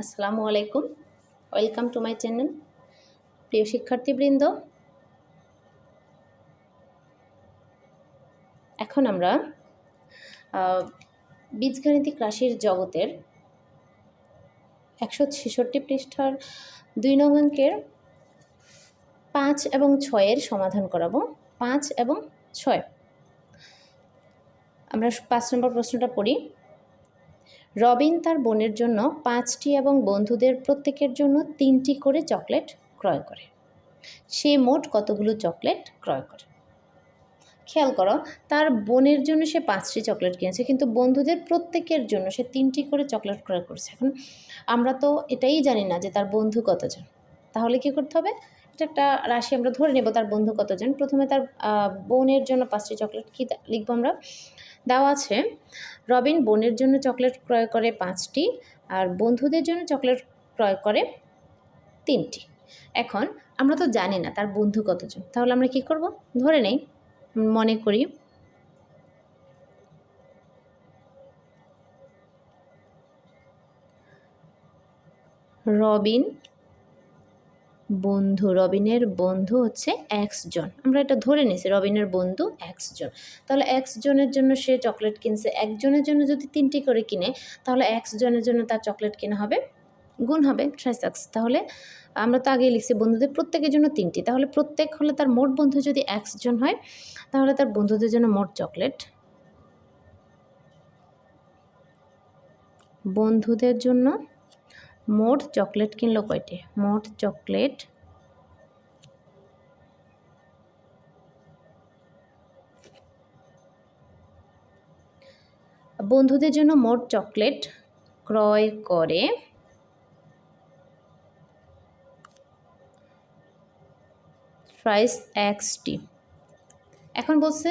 আসসালামু আলাইকুম। Welcome to my channel প্রিয় শিক্ষার্থীবৃন্দ, এখন আমরা বীজগাণিতিক রাশির জগতের একশো ছেষট্টি পৃষ্ঠার দুই নং অঙ্কের পাঁচ এবং ছয়ের সমাধান করাবো। পাঁচ এবং ছয়। আমরা পাঁচ নম্বর প্রশ্নটা পড়ি। রবিন তার বোনের জন্য পাঁচটি এবং বন্ধুদের প্রত্যেকের জন্য তিনটি করে চকলেট ক্রয় করে। সে মোট কতগুলো চকলেট ক্রয় করে? খেয়াল করো, তার বোনের জন্য সে পাঁচটি চকলেট কিনেছে, কিন্তু বন্ধুদের প্রত্যেকের জন্য সে তিনটি করে চকলেট ক্রয় করেছে। এখন আমরা তো এটাই জানি না যে তার বন্ধু কতজন। তাহলে কি করতে হবে? এটা একটা রাশি, আমরা ধরে নেব তার বন্ধু কতজন। প্রথমে তার বোনের জন্য পাঁচটি চকলেট কী লিখব আমরা? দেওয়া আছে রবিন বোনের জন্য চকলেট ক্রয় করে পাঁচটি আর বন্ধুদের জন্য চকলেট ক্রয় করে তিনটি। এখন আমরা তো জানি না তার বন্ধু কতজন। তাহলে আমরা কি করব? ধরে নেই, মনে করি। রবিন বন্ধু, রবিনের বন্ধু হচ্ছে জন আমরা এটা ধরে নিয়েছি, রবিনের বন্ধু জন তাহলে জনের জন্য সে চকলেট কিনছে, একজনের জন্য যদি তিনটি করে কিনে, তাহলে জনের জন্য তার চকলেট কেনা হবে, গুণ হবে ট্রাইসাক্স তাহলে আমরা তো আগেই লিখছি, বন্ধুদের প্রত্যেকের জন্য তিনটি। তাহলে প্রত্যেক হলে তার মোট বন্ধু যদি জন হয়, তাহলে তার বন্ধুদের জন্য মোট চকলেট। বন্ধুদের জন্য মোট চকলেট কিনলো কয়টি? মোট চকলেট বন্ধুদের জন্য মোট চকলেট ক্রয় করে প্রাইস এক্সটি এখন বলছে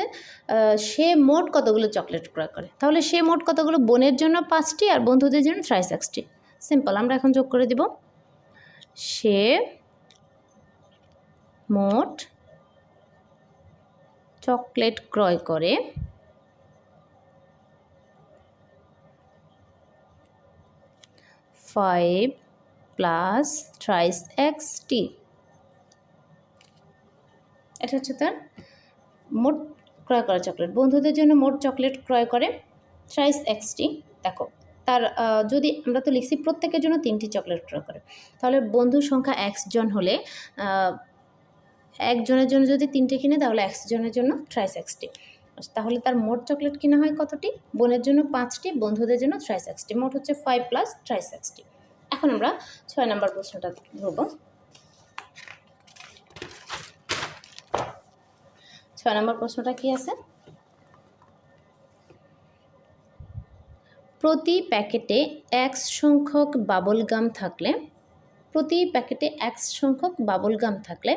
সে মোট কতগুলো চকলেট ক্রয় করে? তাহলে সে মোট কতগুলো বোনের জন্য পাঁচটি আর বন্ধুদের জন্য থ্রাইস এক্সটি সিম্পল আমরা এখন যোগ করে দিব। সে মোট চকলেট ক্রয় করে ফাইভ প্লাস থ্রাইস এক্স টি এটা হচ্ছে তার মোট ক্রয় করা চকলেট। বন্ধুদের জন্য মোট চকলেট ক্রয় করে থ্রাইস এক্সটি দেখো তার যদি আমরা তো লিখছি প্রত্যেকের জন্য তিনটি চকলেট ক্রয় করে। তাহলে বন্ধুর সংখ্যা জন হলে একজনের জন্য যদি তিনটে কিনে, তাহলে এক্স জনের জন্য থ্রাইস এক্সটি তাহলে তার মোট চকলেট কিনা হয় কতটি? বোনের জন্য পাঁচটি, বন্ধুদের জন্য থ্রাইস এক্সটি মোট হচ্ছে ফাইভ প্লাস থ্রাইস এক্সটি এখন আমরা ছয় নম্বর প্রশ্নটা ধরবো। ছয় নম্বর প্রশ্নটা কি আছে? প্রতি প্যাকেটে এক্স সংখ্যক বাবল গাম থাকলে, প্রতি প্যাকেটে এক্স সংখ্যক বাবল গাম থাকলে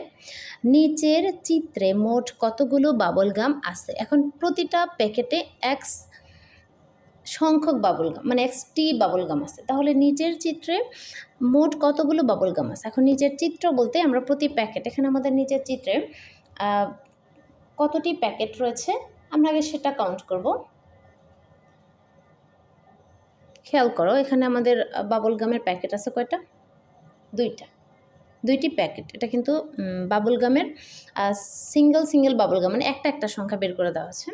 নিচের চিত্রে মোট কতগুলো বাবল গাম আছে? এখন প্রতিটা প্যাকেটে এক্স সংখ্যক বাবল গাম মানে এক্সটি বাবল গাম আছে। তাহলে নিচের চিত্রে মোট কতগুলো বাবল গাম আছে? এখন নিচের চিত্র বলতে আমরা প্রতি প্যাকেট, এখানে আমাদের নিচের চিত্রে কতটি প্যাকেট রয়েছে? আমরা আগে সেটা কাউন্ট করব। খেয়াল করো, এখানে আমাদের বাবল গামের প্যাকেট আছে কয়টা? দুইটা। দুইটি প্যাকেট। এটা কিন্তু বাবল গামের সিঙ্গেল সিঙ্গেল বাবল গাম মানে একটা একটা সংখ্যা বের করে দেওয়া আছে।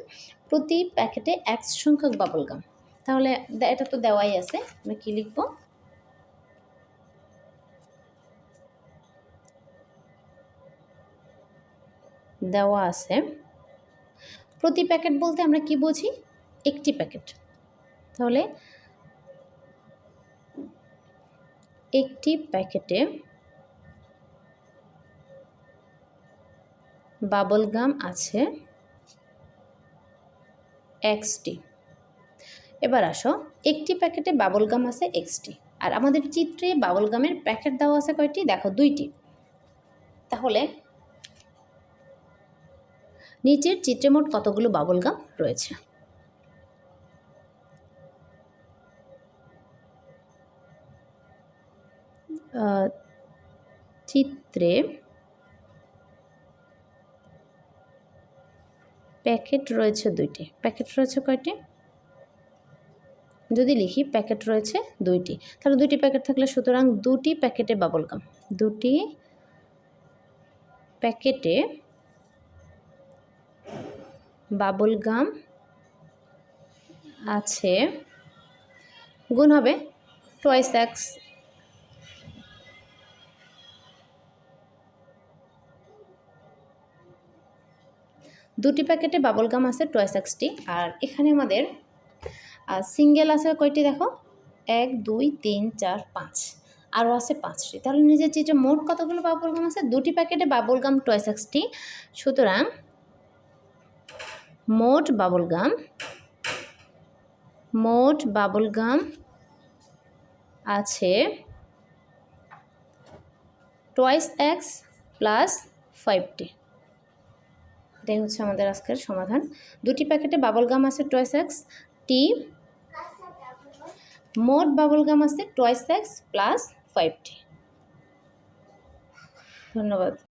প্রতি প্যাকেটে এক সংখ্যক বাবল গাম। তাহলে এটা তো দেওয়াই আছে। আমি কি লিখব? দেওয়া আছে। প্রতি প্যাকেট বলতে আমরা কি বুঝি? একটি প্যাকেট। তাহলে একটি প্যাকেটে বাবল গাম আছে এক্সটি। এবার আসো, একটি প্যাকেটে বাবল গাম আছে এক্সটি। আর আমাদের চিত্রে বাবল গামের প্যাকেট দেওয়া আছে কয়টি? দেখো, দুইটি। তাহলে নিচের চিত্রে মোট কতগুলো বাবল গাম রয়েছে? চিত্রে প্যাকেট রয়েছে দুইটি। প্যাকেট রয়েছে কয়টি? যদি লিখি প্যাকেট রয়েছে দুইটি, তাহলে দুইটি প্যাকেট থাকলে সুতরাং দুটি প্যাকেটে বাবল গাম দুটি প্যাকেটে বাবল গাম আছে, গুণ হবে টোয়াইস এক্স দুটি প্যাকেটে বাবল গাম আছে টোয়াইস এক্সটি আর এখানে আমাদের সিঙ্গেল আছে কয়টি দেখো? এক, দুই, তিন, চার, পাঁচ। আরও আছে পাঁচটি। তাহলে নিজের যে মোট কতগুলো বাবল গাম আছে, দুটি প্যাকেটে বাবল গাম টোয়াইস এক্সটি সুতরাং মোট বাবল গাম, মোট বাবল গাম আছে টোয়াইস এক্স প্লাস ফাইভটি এটাই হচ্ছে আমাদের আজকের সমাধান। দুটি প্যাকেটে বাবল গাম আছে টয়েস এক্স টি, মোট বাবল গাম আছে টয়েস এক্স প্লাস ফাইভ টি। ধন্যবাদ।